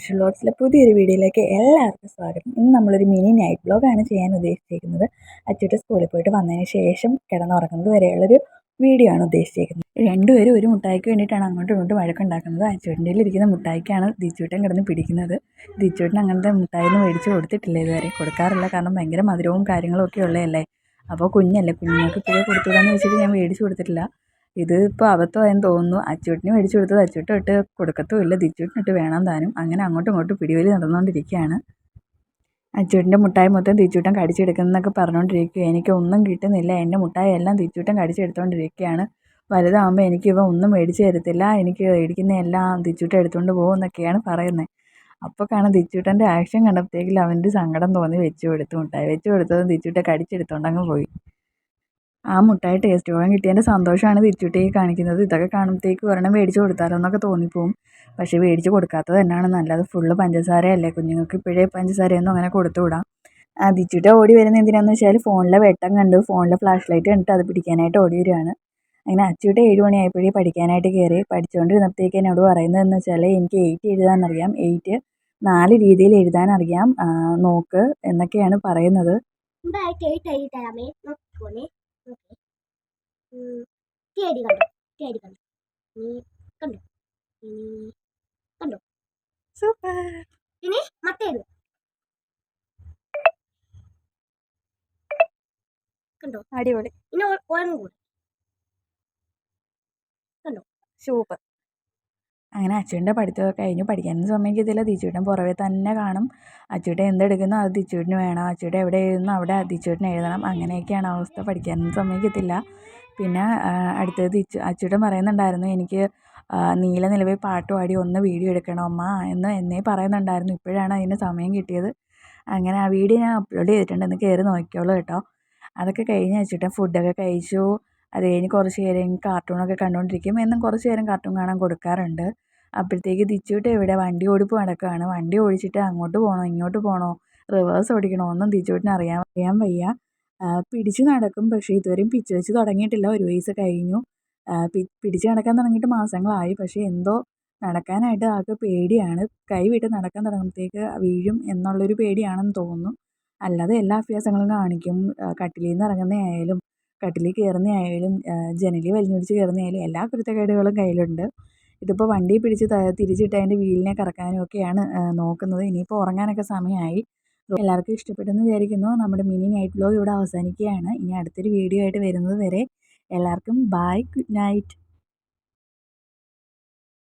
വ്ളോഗ്സിലെ പുതിയൊരു വീഡിയോയിലേക്ക് എല്ലാവർക്കും സ്വാഗതം. ഇന്ന് നമ്മളൊരു മിനി നൈറ്റ് ബ്ലോഗാണ് ചെയ്യാൻ ഉദ്ദേശിച്ചിരിക്കുന്നത്. അച്ചുട്ട് സ്കൂളിൽ പോയിട്ട് വന്നതിന് ശേഷം കിടന്നുറങ്ങുന്നത് വരെയുള്ളൊരു വീഡിയോ ആണ് ഉദ്ദേശിച്ചിരിക്കുന്നത്. രണ്ടുപേരും ഒരു മുട്ടായിക്ക് വേണ്ടിയിട്ടാണ് അങ്ങോട്ടും ഇങ്ങോട്ടും വഴക്കുണ്ടാക്കുന്നത്. അച്ചുവിന്റെ ഇരിക്കുന്ന മുട്ടായിക്കാണ് ദിച്ചുവേട്ടൻ കിടന്ന് പിടിക്കുന്നത്. ദിച്ചുവേട്ടൻ അങ്ങനത്തെ മുട്ടായിന്ന് മേടിച്ച് കൊടുത്തിട്ടില്ല ഇതുവരെ. കൊടുക്കാറില്ല. കാരണം ഭയങ്കര മധുരവും കാര്യങ്ങളും ഒക്കെ ഉള്ളതല്ലേ? അപ്പോൾ കുഞ്ഞല്ലേ? കുഞ്ഞുങ്ങൾക്ക് ഇപ്പോഴേ കൊടുത്തുവിടാന്ന് വെച്ചിട്ട് ഞാൻ മേടിച്ച് കൊടുത്തിട്ടില്ല. ഇത് ഇപ്പോൾ അബദ്ധമായെന്ന് തോന്നുന്നു. അച്ചൂട്ടിന് മേടിച്ച് കൊടുത്തത് അച്ചൂട്ടൻ ഇട്ട് കൊടുക്കത്തുമില്ല ദിച്ചൂട്ടിനിട്ട് വേണം താനും. അങ്ങനെ അങ്ങോട്ടും ഇങ്ങോട്ടും പിടിവലി നടന്നുകൊണ്ടിരിക്കുകയാണ് അച്ചൂട്ടിന്റെ മുട്ടായി മൊത്തം തിച്ചൂട്ടൻ കടിച്ചെടുക്കുന്നതൊക്കെ പറഞ്ഞുകൊണ്ടിരിക്കുക എനിക്കൊന്നും കിട്ടുന്നില്ല. എന്റെ മുട്ടായി എല്ലാം തിച്ചുവട്ടം കടിച്ചെടുത്തുകൊണ്ടിരിക്കുകയാണ് വലുതാകുമ്പോൾ എനിക്ക് ഇവ ഒന്നും മേടിച്ചു തരത്തില്ല. എനിക്ക് മേടിക്കുന്ന എല്ലാം തിച്ചൂട്ടൻ എടുത്തുകൊണ്ട് പോകും എന്നൊക്കെയാണ് പറയുന്നത് അപ്പോൾ കാണാൻ ദിച്ചൂട്ടന്റെ ആക്ഷൻ കണ്ടപ്പോഴത്തേക്കിൽ അവന്റെ സങ്കടം തോന്നി വെച്ച് കൊടുത്തു. മുട്ടായി വെച്ച് കൊടുത്തതും ദിച്ചൂട്ടൻ കടിച്ചെടുത്തുകൊണ്ട് അങ്ങ് പോയി. ആ മുട്ടായി ടേസ്റ്റ് പോകാൻ കിട്ടിയതിന്റെ സന്തോഷമാണ് തിരിച്ചുട്ടി കാണിക്കുന്നത്. ഇതൊക്കെ കാണുമ്പോഴത്തേക്ക് ഒരെണ്ണം മേടിച്ച് കൊടുത്താലോ എന്നൊക്കെ തോന്നിപ്പോവും. പക്ഷേ മേടിച്ച് കൊടുക്കാത്തത് തന്നെയാണ് നല്ലത്. ഫുള്ള് പഞ്ചസാരയല്ലേ? കുഞ്ഞുങ്ങൾക്ക് ഇപ്പോഴേ പഞ്ചസാരയൊന്നും അങ്ങനെ കൊടുത്തുവിടാം ആ ദിച്ചുട്ട ഓടി വരുന്ന എന്തിനാണെന്ന് വെച്ചാൽ ഫോണിലെ വെട്ടം കണ്ടു. ഫോണിലെ ഫ്ലാഷ് ലൈറ്റ് കണ്ടിട്ട് അത് പിടിക്കാനായിട്ട് ഓടി വരികയാണ്. അങ്ങനെ അച്ചുവിട്ട് ഏഴ് മണിയായപ്പോഴേ പഠിക്കാനായിട്ട് കയറി. പഠിച്ചുകൊണ്ടിരുന്നപ്പോഴത്തേക്ക് എന്നോട് പറയുന്നതെന്ന് വെച്ചാൽ എനിക്ക് എയ്റ്റ് എഴുതാനറിയാം. എയ്റ്റ് നാല് രീതിയിൽ എഴുതാനറിയാം. നോക്ക് എന്നൊക്കെയാണ് പറയുന്നത്. കേടി കണ്ടു. കേടി കണ്ടു. നീ കണ്ടു. നീ കണ്ടു. സൂപ്പർ. ഇനി മറ്റേത്. കണ്ടോ? അടിപൊളി. ഇനി ഒരെണ്ണം കൂടി. കണ്ടോ? സൂപ്പർ. അങ്ങനെ അച്ചുവിന്റെ പഠിത്തമൊക്കെ കഴിഞ്ഞു. പഠിക്കാനൊന്നും സമ്മതിക്കത്തില്ല. ദിച്ചുവിട്ടൻ പുറവേ തന്നെ കാണും. അച്ചുവിട്ടൻ എന്തെടുക്കുന്നു? അത് ദിച്ചുവിട്ടിന് വേണം. അച്ചുവിടെ എവിടെ എഴുതുന്നു? അവിടെ ദിച്ചുവിട്ടിന് എഴുതണം. അങ്ങനെയൊക്കെയാണ് അവസ്ഥ. പഠിക്കാനൊന്നും സമ്മതിക്കത്തില്ല. പിന്നെ അടുത്തത് ദിച്ചു അച്ചുവിട്ടൻ പറയുന്നുണ്ടായിരുന്നു എനിക്ക് നീല നിലവിൽ പാട്ട് പാടി ഒന്ന് വീഡിയോ എടുക്കണം അമ്മ എന്ന് എന്നേ പറയുന്നുണ്ടായിരുന്നു. ഇപ്പോഴാണ് അതിന് സമയം കിട്ടിയത്. അങ്ങനെ ആ വീഡിയോ ഞാൻ അപ്ലോഡ് ചെയ്തിട്ടുണ്ട്. എന്ന് കയറി നോക്കിയോളൂ കേട്ടോ. അതൊക്കെ കഴിഞ്ഞ് അച്ചൂട്ടൻ ഫുഡൊക്കെ കഴിച്ചു. അത് കഴിഞ്ഞ് കുറച്ച് നേരം കാർട്ടൂണൊക്കെ കണ്ടുകൊണ്ടിരിക്കും എന്നും കുറച്ച് നേരം കാർട്ടൂൺ കാണാൻ കൊടുക്കാറുണ്ട്. അപ്പോഴത്തേക്ക് തിച്ചുവിട്ട് ഇവിടെ വണ്ടി ഓടിപ്പ് നടക്കുകയാണ് വണ്ടി ഓടിച്ചിട്ട് അങ്ങോട്ട് പോകണോ ഇങ്ങോട്ട് പോകണോ റിവേഴ്സ് ഓടിക്കണോ ഒന്നും ദിച്ചുവിട്ടിന് അറിയാൻ അറിയാൻ വയ്യ. പിടിച്ച് നടക്കും. പക്ഷേ ഇതുവരെയും പിച്ച് വെച്ച് തുടങ്ങിയിട്ടില്ല. ഒരു വയസ്സ് കഴിഞ്ഞു. പിടിച്ച് നടക്കാൻ തുടങ്ങിയിട്ട് മാസങ്ങളായി. പക്ഷേ എന്തോ നടക്കാനായിട്ട് ആൾക്ക് പേടിയാണ്. കൈ വിട്ട് നടക്കാൻ തുടങ്ങുമ്പോഴത്തേക്ക് വീഴും എന്നുള്ളൊരു പേടിയാണെന്ന് തോന്നുന്നു. അല്ലാതെ എല്ലാ അഭ്യാസങ്ങളും കാണിക്കും. കട്ടിലിൽ നിന്ന് ഇറങ്ങുന്നതായാലും കട്ടിലിൽ കയറുന്നതായാലും ജനലിൽ വലിഞ്ഞൊടിച്ച് കയറുന്നതായാലും എല്ലാ കുരുത്തക്കേടുകളും കയ്യിലുണ്ട്. ഇതിപ്പോൾ വണ്ടി പിടിച്ച് തിരിച്ചിട്ട് അതിന്റെ വീലിനെ കറക്കാനും ഒക്കെയാണ് നോക്കുന്നത്. ഇനിയിപ്പോൾ ഉറങ്ങാനൊക്കെ സമയമായി. എല്ലാവർക്കും ഇഷ്ടപ്പെട്ടെന്ന് വിചാരിക്കുന്നു. നമ്മുടെ മിനി നൈറ്റ് വ്ലോഗ് ഇവിടെ അവസാനിക്കുകയാണ്. ഇനി അടുത്തൊരു വീഡിയോ ആയിട്ട് വരുന്നത് വരെ എല്ലാവർക്കും ബൈ ഗുഡ് നൈറ്റ്